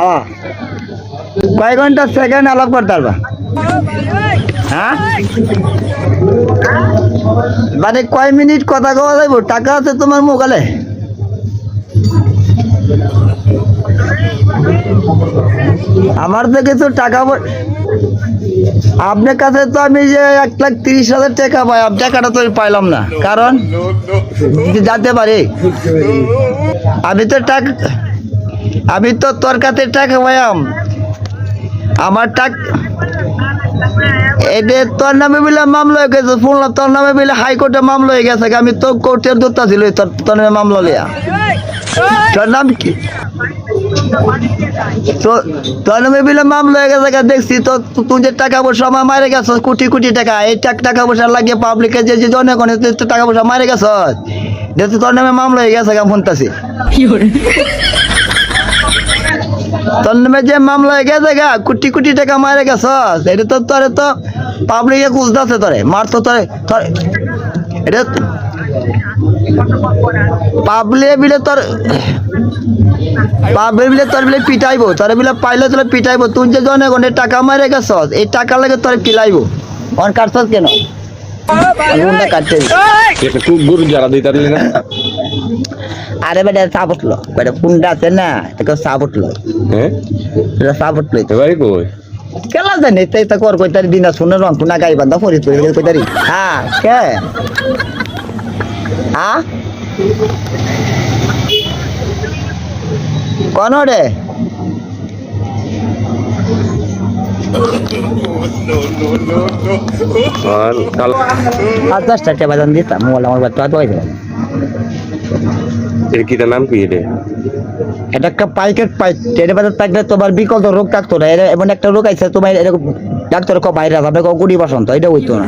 হ্যাঁ। কয় ঘণ্টা সেকেন্ড আলাপ করতে পারবা? হ্যাঁ? মানে কয় মিনিট কথা কওয়া যাইব? টাকা আছে তোমার মোবাইলে আমার তো কিছু টাকা আপনার কাছে তো আমি যে এক লাখ তিরিশ হাজার টাকা পাই টাকাটা তো পাইলাম না। কারণ? জানতে পারি। আমি তো টাকা আমি তো তোর কাছে টাকা পাইলাম আমার টাকা এটা তোর নামে বিলে মামলা হয়ে গেছে, শুনলাম তোর নামে বিলে হাইকোর্টে মামলা হয়ে গেছে, আমি তো কোর্টের দূরতা ছিল, তোর তোর নামে মামলা লিয়া তোর নাম কি? নামে মামলা হয়ে গেছে দেখছি তো তুই যে টাকা পয়সা আমার মারে গেছ কোটি কোটি টাকা, এই টাক- পয়সা লাগিয়ে পাবলিকের টাকা পয়সা মারে গেছ তোর হয়ে গেছে তোর নামে যে মামলা হয়ে গেছে গা কোটি কোটি টাকা মারে গেছ। এটা তো তোরে তো পাবলিকে খুঁজতেছে তোরে মার তো তোরে তোর। এটা পাবলিক বিলে তোর পাবলিক বিলে তোর বিলে পিটাইবো তোর বিলে পাইলে তোর পিটাইবো। তুই যে জনগণের টাকা মারে গেছ এই টাকা লাগে তোর পিলাইবো। অন কাটছস কেন? খুব গরু যারা দিতে না। আরে বেটা সাপটলো বেটা পুন্ডা আছে না এটা সাপটলো হ্যাঁ? এটা সাপটলো এবারে কই? কেলা জানি তাই তা কর কইতারি দিনা শুনে রং পুনা গাই বান্ধা ফরিদ করে গেল কইতারি। হ্যাঁ কে? হ্যাঁ কোন রে? আর কাল আর দশটা টেবা দিতাম মোবাইল আমার বাচ্চা তো হয়েছে এর কিটা নাম কি রে এটা একটা পাইক। টেনে বাজার থাকলে তোমার বিকল্প রোগ থাকতো না। এটা এমন একটা রোগ আছে তোমার এরকম ডাক্তার কো বাইরে যাবে কো গুড়ি বসন্ত এটা হইতো না।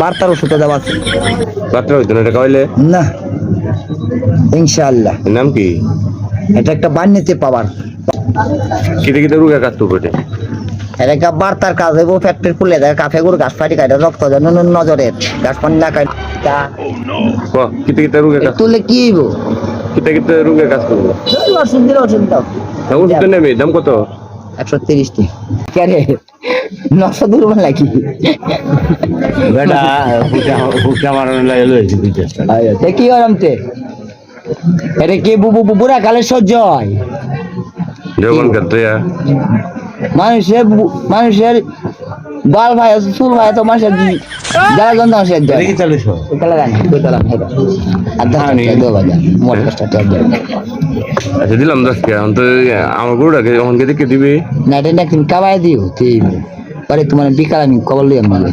বার্তার ওষুধে দেওয়া আছে। রাত্রে হইতো না এটা কইলে? না। ইনশাআল্লাহ। নাম কি? এটা একটা বান্যতে পাওয়ার। কিতে কিতে রুগা তো বটে একটা বার্তার কাজ হইব ফ্যাক্টরি খুলে দেয় কাফে গরু গাছ ফাটি কাটে রক্ত যেন নজরের গাছ পানি না কাটে কিতে কিতে রুগা কাজ তুলে কি হইব? কিতে কিতে রুগা কাজ করব ওষুধ দিলে ওষুধ দাও ওষুধ নেবে দাম কত? একশো তিরিশটি কেন নশো দূর নাকি বেটা হুকা হুকা মারানো লাগে লইছি দুইটা কি আরামতে এটা কি বুবু বুবুরা কালে সহ্য হয়? যখন মানুষের মানুষের বাল ভাই চুল ভাই তো মানুষের যারা জন্য মানুষের যায় আচ্ছা দিলাম দশকে এখন না এটা কাবায় দিও ঠিক পরে তোমার বিকাল আমি কবর লইয়াম মানে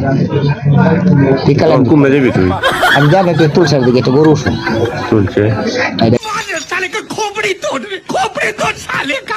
বিকাল আমি কুমে যাবি তুই। আমি যাব একটু তুলসার দিকে একটা গরু শুন তুলছে। খোপড়ি তোর খোপড়ি তোর শালিকা।